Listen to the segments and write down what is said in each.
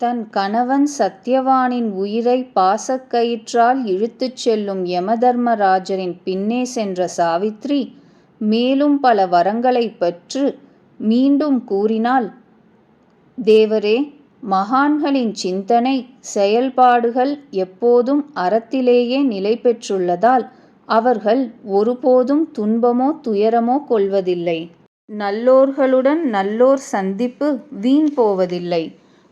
தன் கணவன் சத்யவானின் உயிரை பாசக்கயிற்றால் இழுத்துச் செல்லும் யமதர்மராஜரின் பின்னே சென்ற சாவித்திரி மேலும் பல வரங்களைப் பெற்று மீண்டும் கூறினாள் தேவரே மகான்களின் சிந்தனை செயல்பாடுகள் எப்போதும் அறத்திலேயே நிலை பெற்றுள்ளதால் அவர்கள் ஒருபோதும் துன்பமோ துயரமோ கொள்வதில்லை. நல்லோர்களுடன் நல்லோர் சந்திப்பு வீண் போவதில்லை.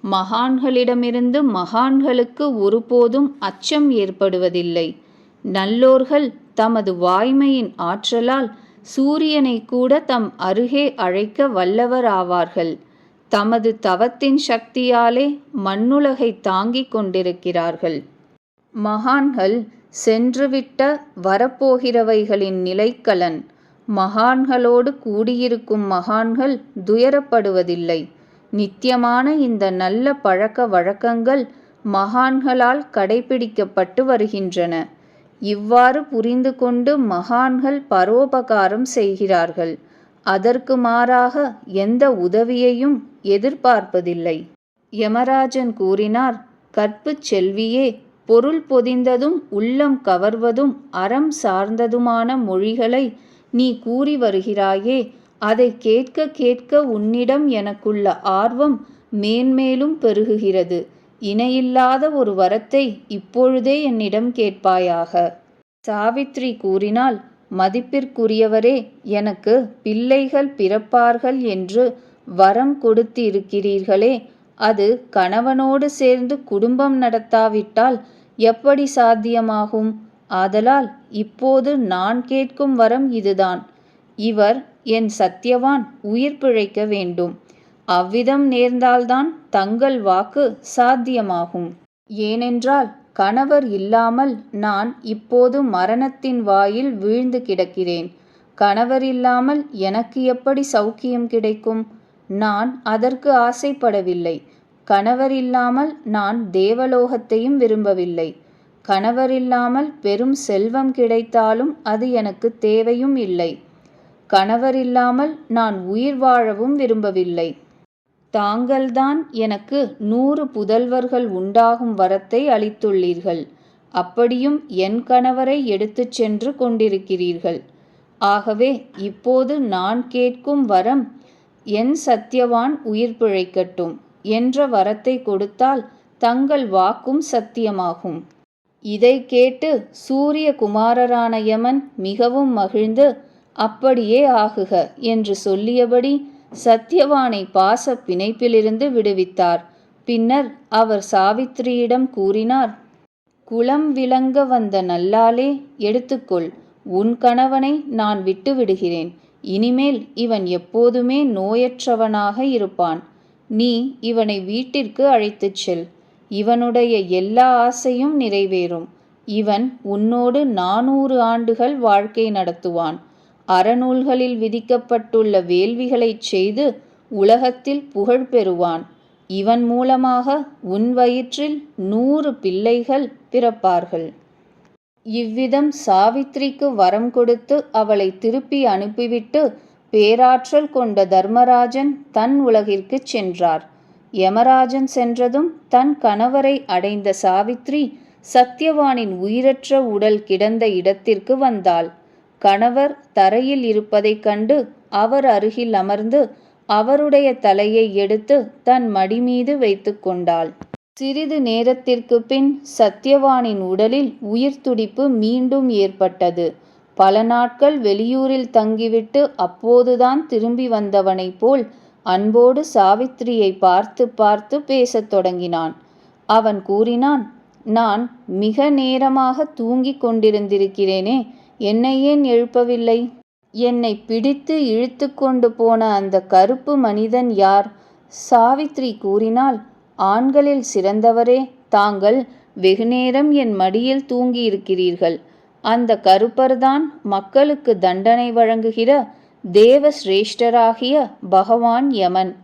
மகான்களிடமிருந்து மகான்களுக்கு ஒருபோதும் அச்சம் ஏற்படுவதில்லை. நல்லோர்கள் தமது வாய்மையின் ஆற்றலால் சூரியனை கூட தம் அருகே அழைக்க வல்லவராவார்கள். தமது தவத்தின் சக்தியாலே மண்ணுலகை தாங்கிக் கொண்டிருக்கிறார்கள். மகான்கள் சென்றுவிட்ட வரப்போகிறவைகளின் நிலைக்கலன். மகான்களோடு கூடியிருக்கும் மகான்கள் துயரப்படுவதில்லை. நித்தியமான இந்த நல்ல பழக்க வழக்கங்கள் மகான்களால் கடைபிடிக்கப்பட்டு வருகின்றன. இவ்வாறு புரிந்து கொண்டு மகான்கள் பரோபகாரம் செய்கிறார்கள். அதற்கு மாறாக எந்த உதவியையும் எதிர்பார்ப்பதில்லை. யமராஜன் கூறினார் கற்பு செல்வியே பொருள் பொதிந்ததும் உள்ளம் கவர்வதும் அறம் சார்ந்ததுமான மொழிகளை நீ கூறி வருகிறாயே அதை கேட்க கேட்க உன்னிடம் எனக்குள்ள ஆர்வம் மேன்மேலும் பெருகுகிறது. இணையில்லாத ஒரு வரத்தை இப்பொழுதே என்னிடம் கேட்பாயாக. சாவித்ரி கூறினால் மதிப்பிற்குரியவரே எனக்கு பிள்ளைகள் பிறப்பார்கள் என்று வரம் கொடுத்திருக்கிறீர்களே. அது கணவனோடு சேர்ந்து குடும்பம் நடத்தாவிட்டால் எப்படி சாத்தியமாகும்? ஆதலால் இப்போது நான் கேட்கும் வரம் இதுதான். இவர் என் சத்தியவான் உயிர் பிழைக்க வேண்டும். அவ்விதம் நேர்ந்தால்தான் தங்கள் வாக்கு சாத்தியமாகும். ஏனென்றால் கணவர் இல்லாமல் நான் இப்போது மரணத்தின் வாயில் வீழ்ந்து கிடக்கிறேன். கணவர் இல்லாமல் எனக்கு எப்படி சௌக்கியம் கிடைக்கும்? நான் அதற்கு ஆசைப்படவில்லை. கணவர் இல்லாமல் நான் தேவலோகத்தையும் விரும்பவில்லை. கணவர் இல்லாமல் பெரும் செல்வம் கிடைத்தாலும் அது எனக்கு தேவையும் இல்லை. கணவர் இல்லாமல் நான் உயிர் வாழவும் விரும்பவில்லை. தாங்கள்தான் எனக்கு நூறு புதல்வர்கள் உண்டாகும் வரத்தை அளித்துள்ளீர்கள். அப்படியும் என் கணவரை எடுத்துச் சென்று கொண்டிருக்கிறீர்கள். ஆகவே இப்போது நான் கேட்கும் வரம் என் சத்தியவான் உயிர் பிழைக்கட்டும் என்ற வரத்தை கொடுத்தால் தங்கள் வாக்கும் சத்தியமாகும். இதை கேட்டு சூரியகுமாரரான யமன் மிகவும் மகிழ்ந்து அப்படியே ஆகுக என்று சொல்லியபடி சத்யவானை பாச பிணைப்பிலிருந்து விடுவித்தார். பின்னர் அவர் சாவித்திரியிடம் கூறினார் குலம் விளங்க வந்த நல்லாலே எடுத்துக்கொள். உன் கணவனை நான் விட்டு விடுகிறேன் இனிமேல் இவன் எப்போதுமே நோயற்றவனாக இருப்பான். நீ இவனை வீட்டிற்கு அழைத்துச் செல். இவனுடைய எல்லா ஆசையும் நிறைவேறும். இவன் உன்னோடு நானூறு ஆண்டுகள் வாழ்க்கை நடத்துவான். அறநூல்களில் விதிக்கப்பட்டுள்ள வேள்விகளைச் செய்து உலகத்தில் புகழ் பெறுவான். இவன் மூலமாக உன் வயிற்றில் நூறு பிள்ளைகள் பிறப்பார்கள். இவ்விதம் சாவித்திரிக்கு வரம் கொடுத்து அவளை திருப்பி அனுப்பிவிட்டு பேராற்றல் கொண்ட தர்மராஜன் தன் உலகிற்குச் சென்றார். யமராஜன் சென்றதும் தன் கணவரை அடைந்த சாவித்ரி சத்யவானின் உயிரற்ற உடல் கிடந்த இடத்திற்கு வந்தாள். கணவர் தரையில் இருப்பதைக் கண்டு அவர் அருகில் அமர்ந்து அவருடைய தலையை எடுத்து தன் மடி மீது வைத்து கொண்டாள். சிறிது நேரத்திற்கு பின் சத்யவானின் உடலில் உயிர் துடிப்பு மீண்டும் ஏற்பட்டது. பல நாட்கள் வெளியூரில் தங்கிவிட்டு அப்போதுதான் திரும்பி வந்தவனைப் போல் அன்போடு சாவித்திரியை பார்த்து பார்த்து பேசத் தொடங்கினான். அவன் கூறினான் நான் மிக நேரமாக தூங்கிக் கொண்டிருந்திருக்கிறேனே என்னை ஏன் எழுப்பவில்லை? என்னை பிடித்து இழுத்து கொண்டு போன அந்த கருப்பு மனிதன் யார்? சாவித்ரி கூறினாள் ஆண்களில் சிறந்தவரே தாங்கள் வெகுநேரம் என் மடியில் தூங்கியிருக்கிறீர்கள். அந்த கருப்பர்தான் மக்களுக்கு தண்டனை வழங்குகிற தேவ சிரேஷ்டராகிய பகவான் யமன்.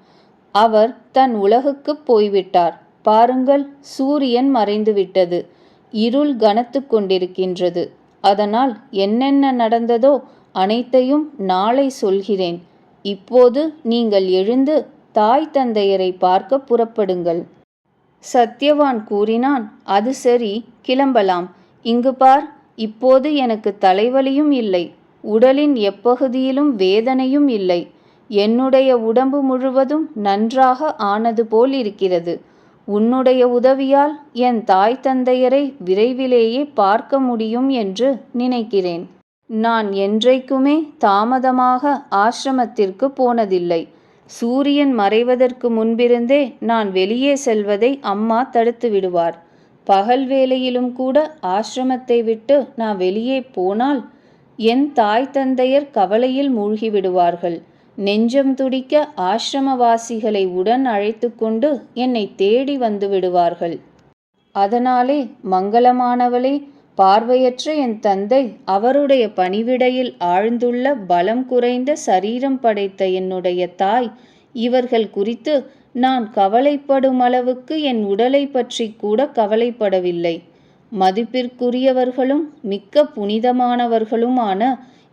அவர் தன் உலகுக்குப் போய்விட்டார். பாருங்கள் சூரியன் மறைந்துவிட்டது. இருள் கனத்து கொண்டிருக்கின்றது. அதனால் என்னென்ன நடந்ததோ அனைத்தையும் நாளை சொல்கிறேன். இப்போது நீங்கள் எழுந்து தாய் தந்தையரை பார்க்க புறப்படுங்கள். சத்யவான் கூறினான் அது சரி கிளம்பலாம். இங்கு பார் இப்போது எனக்கு தலைவலியும் இல்லை. உடலின் எப்பகுதியிலும் வேதனையும் இல்லை. என்னுடைய உடம்பு முழுவதும் நன்றாக ஆனது போல் இருக்கிறது. உன்னுடைய உதவியால் என் தாய் தந்தையரை விரைவிலேயே பார்க்க முடியும் என்று நினைக்கிறேன். நான் என்றைக்குமே தாமதமாக ஆசிரமத்திற்கு போனதில்லை. சூரியன் மறைவதற்கு முன்பிருந்தே நான் வெளியே செல்வதை அம்மா தடுத்து விடுவார். பகல் வேளையிலும் கூட ஆசிரமத்தை விட்டு நான் வெளியே போனால் என் தாய் தந்தையர் கவலையில் மூழ்கிவிடுவார்கள். நெஞ்சம் துடிக்க ஆசிரமவாசிகளை உடன் அழைத்து கொண்டு என்னை தேடி வந்து விடுவார்கள். அதனாலே மங்களமானவளே பார்வையற்ற என் தந்தை அவருடைய பணிவிடையில் ஆழ்ந்துள்ள பலம் குறைந்த சரீரம் படைத்த என்னுடைய தாய் இவர்கள் குறித்து நான் கவலைப்படும் அளவுக்கு என் உடலை பற்றி கூட கவலைப்படவில்லை. மதிப்பிற்குரியவர்களும் மிக்க புனிதமானவர்களுமான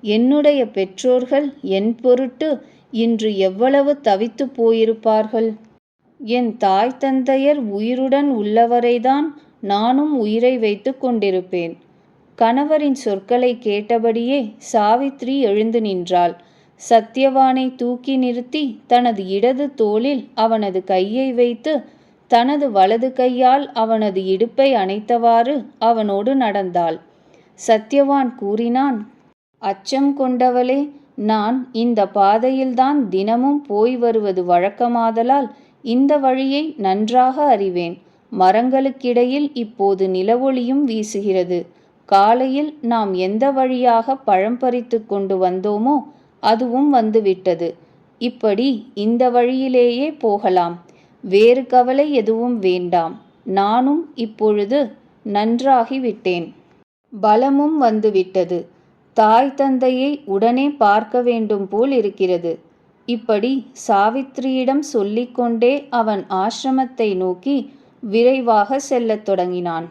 என்னுடைய பெற்றோர்கள் என் பொருட்டு இன்று எவ்வளவு தவித்து போயிருப்பார்கள்? என் தாய் தந்தையர் உயிருடன் உள்ளவரைதான் நானும் உயிரை வைத்து கொண்டிருப்பேன். கணவரின் சொற்களை கேட்டபடியே சாவித்ரி எழுந்து நின்றாள். சத்யவானை தூக்கி நிறுத்தி தனது இடது தோளில் அவனது கையை வைத்து தனது வலது கையால் அவனது இடுப்பை அணைத்தவாறு அவனோடு நடந்தாள். சத்யவான் கூறினான் அச்சம் கொண்டவளே நான் இந்த பாதையில்தான் தினமும் போய் வருவது வழக்கமாதலால் இந்த வழியை நன்றாக அறிவேன். மரங்களுக்கிடையில் இப்போது நிலவொளியும் வீசுகிறது. காலையில் நாம் எந்த வழியாக பழம் பறித்து கொண்டு வந்தோமோ அதுவும் வந்துவிட்டது. இப்படி இந்த வழியிலேயே போகலாம். வேறு கவலை எதுவும் வேண்டாம். நானும் இப்பொழுது நன்றாகிவிட்டேன். பலமும் வந்துவிட்டது. தாய் தந்தையை உடனே பார்க்க வேண்டும் போல் இருக்கிறது. இப்படி சாவித்திரியிடம் சொல்லிக்கொண்டே அவன் ஆசிரமத்தை நோக்கி விரைவாக செல்லத் தொடங்கினான்.